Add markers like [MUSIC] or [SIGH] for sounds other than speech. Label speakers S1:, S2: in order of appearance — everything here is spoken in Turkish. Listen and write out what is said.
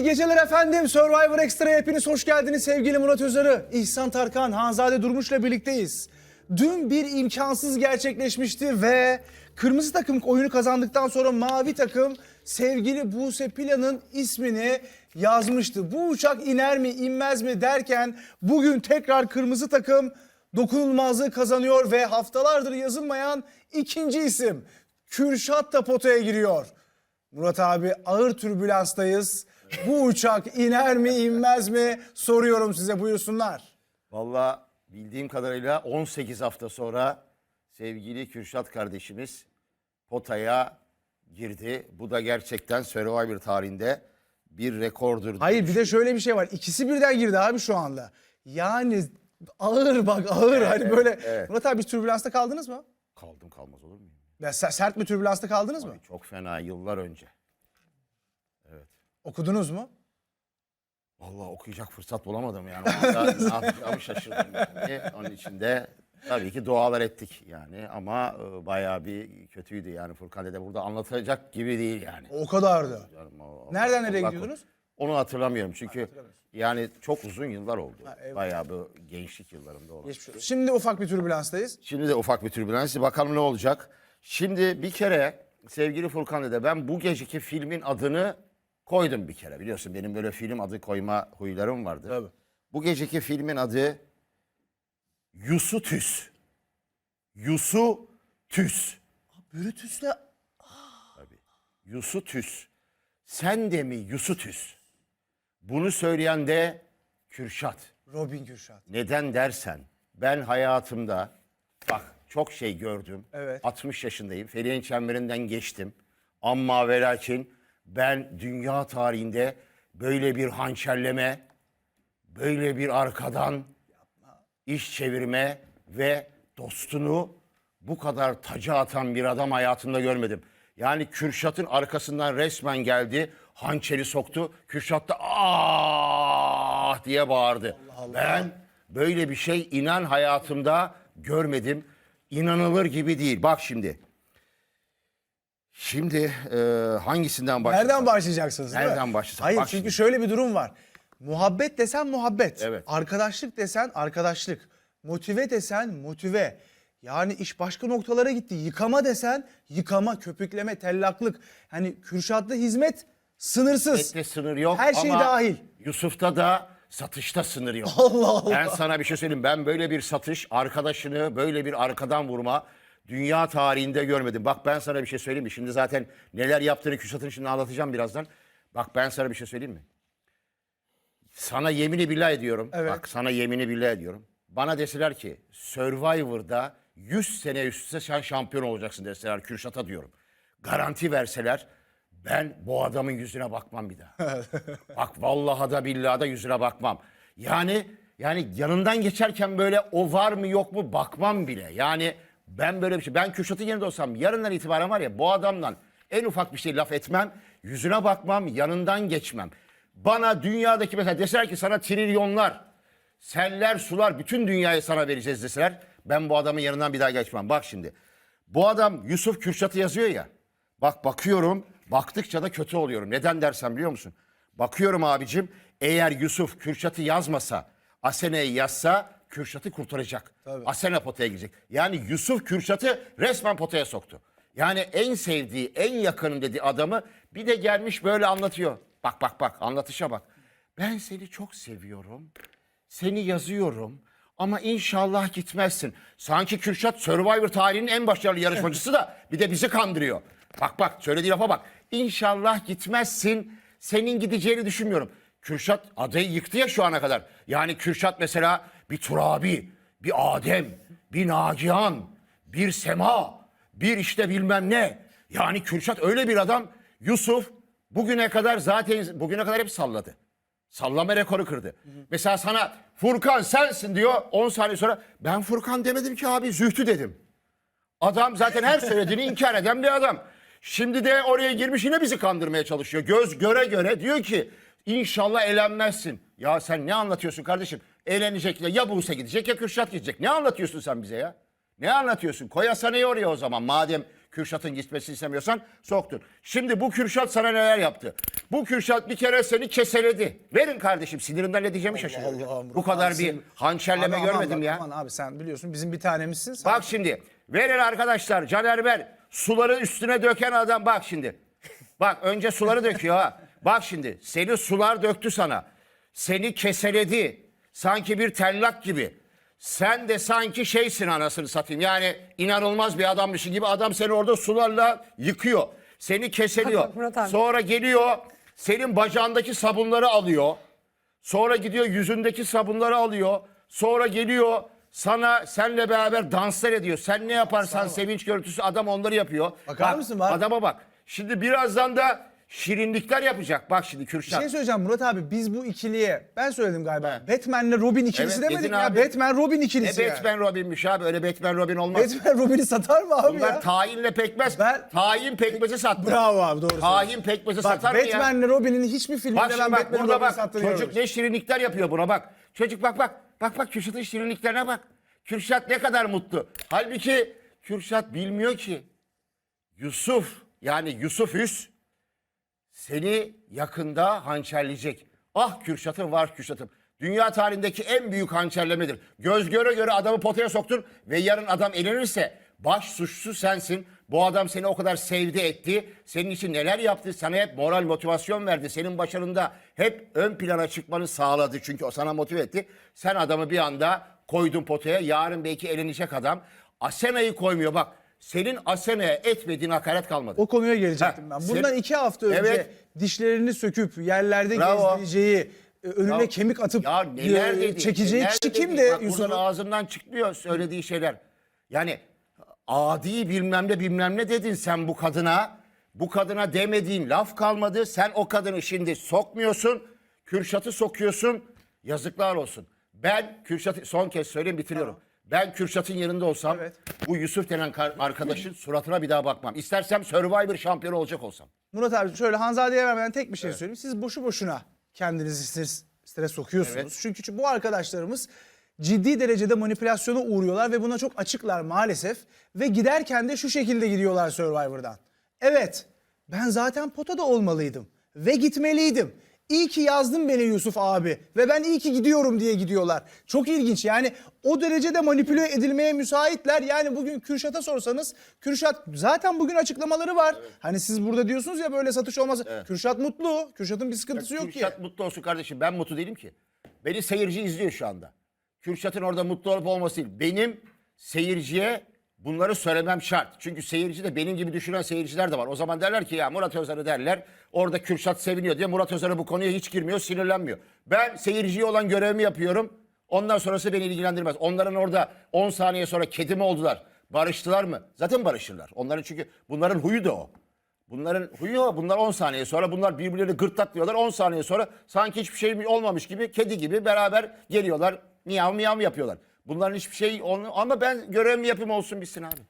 S1: İyi geceler efendim. Survivor Extra'ya hepiniz hoş geldiniz. Sevgili Murat Özarı, İhsan Tarkan, Hanzade Durmuş'la birlikteyiz. Dün bir imkansız gerçekleşmişti ve kırmızı takım oyunu kazandıktan sonra mavi takım sevgili Buse Pila'nın ismini yazmıştı. Bu uçak iner mi inmez mi derken bugün tekrar kırmızı takım dokunulmazlığı kazanıyor ve haftalardır yazılmayan ikinci isim Kürşat da potaya giriyor. Murat abi ağır türbülanstayız. Bu uçak iner mi inmez mi soruyorum size buyursunlar.
S2: Valla bildiğim kadarıyla 18 hafta sonra sevgili Kürşat kardeşimiz potaya girdi. Bu da gerçekten Survivor tarihinde bir rekordur.
S1: Hayır bir de şöyle bir şey var. İkisi birden girdi abi şu anda. Yani ağır bak ağır hani böyle.
S2: evet.
S1: Murat abi biz türbülansta kaldınız mı?
S2: Kaldım kalmaz olur muyum?
S1: Ya se- sert bir türbülansta kaldınız mı?
S2: Çok fena yıllar önce.
S1: Okudunuz mu?
S2: Vallahi okuyacak fırsat bulamadım yani. O anda [LAUGHS] ne yapacağımı şaşırdım yani. Onun için de tabii ki dualar ettik yani ama e, bayağı bir kötüydü yani Furkan dede burada anlatacak gibi değil yani.
S1: O kadardı.
S2: Yani o-
S1: Nereden nereye gidiyordunuz?
S2: Onu hatırlamıyorum çünkü yani çok uzun yıllar oldu. Bayağı bu gençlik yıllarımda olan.
S1: Şimdi ufak bir türbülanstayız.
S2: Şimdi de ufak bir türbülans. Bakalım ne olacak. Şimdi bir kere sevgili Furkan dede ben bu geceki filmin adını koydum bir kere. Biliyorsun benim böyle film adı koyma huylarım vardı.
S1: Tabii.
S2: Bu geceki filmin adı Yusutüs. Yusutüs.
S1: Brutus'le
S2: Yusutüs. Sen de mi Yusutüs? Bunu söyleyen de Kürşat.
S1: Robin Kürşat.
S2: Neden dersen ben hayatımda bak çok şey gördüm.
S1: Evet.
S2: 60 yaşındayım. Feriye'nin çemberinden geçtim. Ama ve lakin ben dünya tarihinde böyle bir hançerleme, böyle bir arkadan iş çevirme ve dostunu bu kadar taca atan bir adam hayatımda görmedim. Yani Kürşat'ın arkasından resmen geldi, hançeri soktu. Kürşat da ah diye bağırdı. Ben böyle bir şey inan hayatımda görmedim. İnanılır gibi değil. Bak şimdi. Şimdi e, hangisinden başlayalım?
S1: Nereden başlayacaksınız? değil mi?
S2: Nereden başlasak?
S1: Hayır
S2: Bak
S1: çünkü
S2: şimdi.
S1: şöyle bir durum var. Muhabbet desen muhabbet.
S2: Evet.
S1: Arkadaşlık desen arkadaşlık. Motive desen motive. Yani iş başka noktalara gitti. Yıkama desen yıkama, köpükleme, tellaklık. Hani Kürşat'ta hizmet sınırsız.
S2: Ette sınır yok
S1: Her şey
S2: ama
S1: dahil.
S2: Yusuf'ta da satışta sınır yok. [LAUGHS]
S1: Allah Allah.
S2: Ben sana bir şey söyleyeyim. Ben böyle bir satış, arkadaşını böyle bir arkadan vurma dünya tarihinde görmedim. Bak ben sana bir şey söyleyeyim mi? Şimdi zaten neler yaptığını Kürşat'ın şimdi anlatacağım birazdan. Bak ben sana bir şey söyleyeyim mi? Sana yemini billah ediyorum.
S1: Evet.
S2: Bak sana yemini billah ediyorum. Bana deseler ki Survivor'da 100 sene üst üste sen şampiyon olacaksın deseler Kürşat'a diyorum. Garanti verseler ben bu adamın yüzüne bakmam bir daha. [LAUGHS] Bak vallahi da billahi da yüzüne bakmam. Yani yani yanından geçerken böyle o var mı yok mu bakmam bile. Yani ben böyle bir şey. Ben Kürşat'ın yerinde olsam yarından itibaren var ya bu adamdan en ufak bir şey laf etmem. Yüzüne bakmam, yanından geçmem. Bana dünyadaki mesela deseler ki sana trilyonlar, seller, sular bütün dünyayı sana vereceğiz deseler ben bu adamın yanından bir daha geçmem. Bak şimdi. Bu adam Yusuf Kürşat'ı yazıyor ya. Bak bakıyorum, baktıkça da kötü oluyorum. Neden dersen biliyor musun? Bakıyorum abicim, eğer Yusuf Kürşat'ı yazmasa, Asene'yi yazsa Kürşat'ı kurtaracak. Asene potaya girecek. Yani Yusuf Kürşat'ı resmen potaya soktu. Yani en sevdiği, en yakınım dediği adamı bir de gelmiş böyle anlatıyor. Bak bak bak anlatışa bak. Ben seni çok seviyorum. Seni yazıyorum ama inşallah gitmezsin. Sanki Kürşat Survivor tarihinin en başarılı yarışmacısı da bir de bizi kandırıyor. Bak bak söylediği lafa bak. İnşallah gitmezsin. Senin gideceğini düşünmüyorum. Kürşat adayı yıktı ya şu ana kadar. Yani Kürşat mesela bir Turabi, bir Adem, bir Nagihan, bir Sema, bir işte bilmem ne. Yani Kürşat öyle bir adam. Yusuf bugüne kadar zaten bugüne kadar hep salladı. Sallama rekoru kırdı. Mesela sana Furkan sensin diyor 10 saniye sonra ben Furkan demedim ki abi Zühtü dedim. Adam zaten her söylediğini inkar eden bir adam. Şimdi de oraya girmiş yine bizi kandırmaya çalışıyor. Göz göre göre diyor ki inşallah elenmezsin. Ya sen ne anlatıyorsun kardeşim? Eğlenecek ya, ya Buse gidecek ya Kürşat gidecek. Ne anlatıyorsun sen bize ya? Ne anlatıyorsun? Koy Hasan'ı oraya o zaman madem Kürşat'ın gitmesini istemiyorsan soktun. Şimdi bu Kürşat sana neler yaptı? Bu Kürşat bir kere seni keseledi. Verin kardeşim sinirinden ne diyeceğimi şaşırıyorum.
S1: Allah'ım.
S2: Bu kadar bir hançerleme
S1: aman
S2: görmedim
S1: bak,
S2: ya.
S1: Aman abi sen biliyorsun bizim bir tanemizsin. Sen-
S2: Bak şimdi verin arkadaşlar Caner Ber suları üstüne döken adam bak şimdi. Bak önce suları döküyor ha. Bak şimdi seni sular döktü sana. Seni keseledi. Sanki bir tellak gibi. Sen de sanki şeysin anasını satayım. Yani inanılmaz bir adammışsın gibi adam seni orada sularla yıkıyor. Seni keseliyor.
S3: Murat abi.
S2: Sonra geliyor senin bacağındaki sabunları alıyor. Sonra gidiyor yüzündeki sabunları alıyor. Sonra geliyor sana senle beraber danslar ediyor. Sen ne yaparsan sevinç görüntüsü adam onları yapıyor.
S1: Bakar
S2: Bak,
S1: mısın bak?
S2: Adama bak. Şimdi birazdan da şirinlikler yapacak. Bak şimdi
S1: Bir
S2: Kürşat.
S1: şey söyleyeceğim Murat abi biz bu ikiliye ben söyledim galiba. Batman'le Robin ikilisi
S2: Evet,
S1: demedik
S2: dedin
S1: ya.
S2: abi.
S1: Batman Robin
S2: ne
S1: ikilisi ya.
S2: Batman Robin'miş abi. Öyle Batman Robin olmaz.
S1: Batman Robin'i satar mı abi
S2: Bunlar
S1: ya?
S2: tayinle pekmez.
S1: Ben-
S2: Tayin pekmezi sattı.
S1: Bravo abi doğru.
S2: Tayin pekmezi
S1: Bak
S2: satar mı ya?
S1: Batman'le Robin'in hiçbir filminde
S2: Bak
S1: ben
S2: şimdi bak
S1: Batman'le
S2: burada
S1: Robin'i
S2: bak
S1: sattığını
S2: çocuk
S1: görmedim.
S2: ne şirinlikler yapıyor buna bak. Çocuk bak bak. Bak bak Kürşat'ın şirinliklerine bak. Kürşat ne kadar mutlu. Halbuki Kürşat bilmiyor ki Yusuf yani Yusuf Üs seni yakında hançerleyecek. Ah Kürşat'ım var Kürşat'ım. Dünya tarihindeki en büyük hançerlemedir. Göz göre göre adamı potaya soktun ve yarın adam elenirse baş suçlusu sensin. Bu adam seni o kadar sevdi etti. Senin için neler yaptı? Sana hep moral motivasyon verdi. Senin başarında hep ön plana çıkmanı sağladı. Çünkü o sana motive etti. Sen adamı bir anda koydun potaya. Yarın belki elenecek adam. Asena'yı koymuyor bak. Senin Asena'ya etmediğin hakaret kalmadı.
S1: O konuya gelecektim
S2: Ha,
S1: ben.
S2: sen-
S1: Bundan iki hafta önce
S2: Evet.
S1: dişlerini söküp yerlerde
S2: Bravo.
S1: gezdireceği, e, önüne
S2: Ya-
S1: kemik atıp
S2: ya neler
S1: e,
S2: dedi,
S1: çekeceği
S2: neler
S1: kişi
S2: dedi.
S1: kimdi
S2: Bak
S1: Yusuf'un?
S2: buradan ağzından çıkmıyor söylediği şeyler. Yani adi bilmem ne bilmem ne dedin sen bu kadına. Bu kadına demediğin laf kalmadı. Sen o kadını şimdi sokmuyorsun. Kürşat'ı sokuyorsun. Yazıklar olsun. Ben Kürşat'ı son kez söyleyeyim bitiriyorum. Ben Kürşat'ın yanında olsam
S1: Evet.
S2: bu Yusuf denen kar- arkadaşın suratına bir daha bakmam. İstersem Survivor şampiyonu olacak olsam.
S1: Murat abi şöyle Hanzade'ye vermeden tek bir şey söyleyeyim. Siz boşu boşuna kendinizi stres, stres sokuyorsunuz.
S2: Evet.
S1: Çünkü, çünkü bu arkadaşlarımız ciddi derecede manipülasyona uğruyorlar ve buna çok açıklar maalesef. Ve giderken de şu şekilde gidiyorlar Survivor'dan. Evet ben zaten potada olmalıydım ve gitmeliydim. İyi ki yazdın beni Yusuf abi ve ben iyi ki gidiyorum diye gidiyorlar. Çok ilginç yani o derecede manipüle edilmeye müsaitler. Yani bugün Kürşat'a sorsanız Kürşat zaten bugün açıklamaları var. Hani siz burada diyorsunuz ya böyle satış olmaz. Kürşat mutlu. Kürşat'ın bir sıkıntısı yok ki.
S2: Kürşat mutlu olsun kardeşim. Ben mutlu değilim ki. Beni seyirci izliyor şu anda. Kürşat'ın orada mutlu olup olması değil. Benim seyirciye bunları söylemem şart. Çünkü seyirci de benim gibi düşünen seyirciler de var. O zaman derler ki ya Murat Özarı derler. Orada Kürşat seviniyor diye Murat Özarı bu konuya hiç girmiyor, sinirlenmiyor. Ben seyirciye olan görevimi yapıyorum. Ondan sonrası beni ilgilendirmez. Onların orada 10 saniye sonra kedi mi oldular? Barıştılar mı? Zaten barışırlar. Onların çünkü bunların huyu da o. Bunların huyu o. Bunlar 10 saniye sonra bunlar birbirlerini gırtlaklıyorlar. 10 saniye sonra sanki hiçbir şey olmamış gibi kedi gibi beraber geliyorlar. Miyav miyav yapıyorlar. Bunların hiçbir şey olmuyor. Ama ben görevimi yapayım olsun bitsin abi.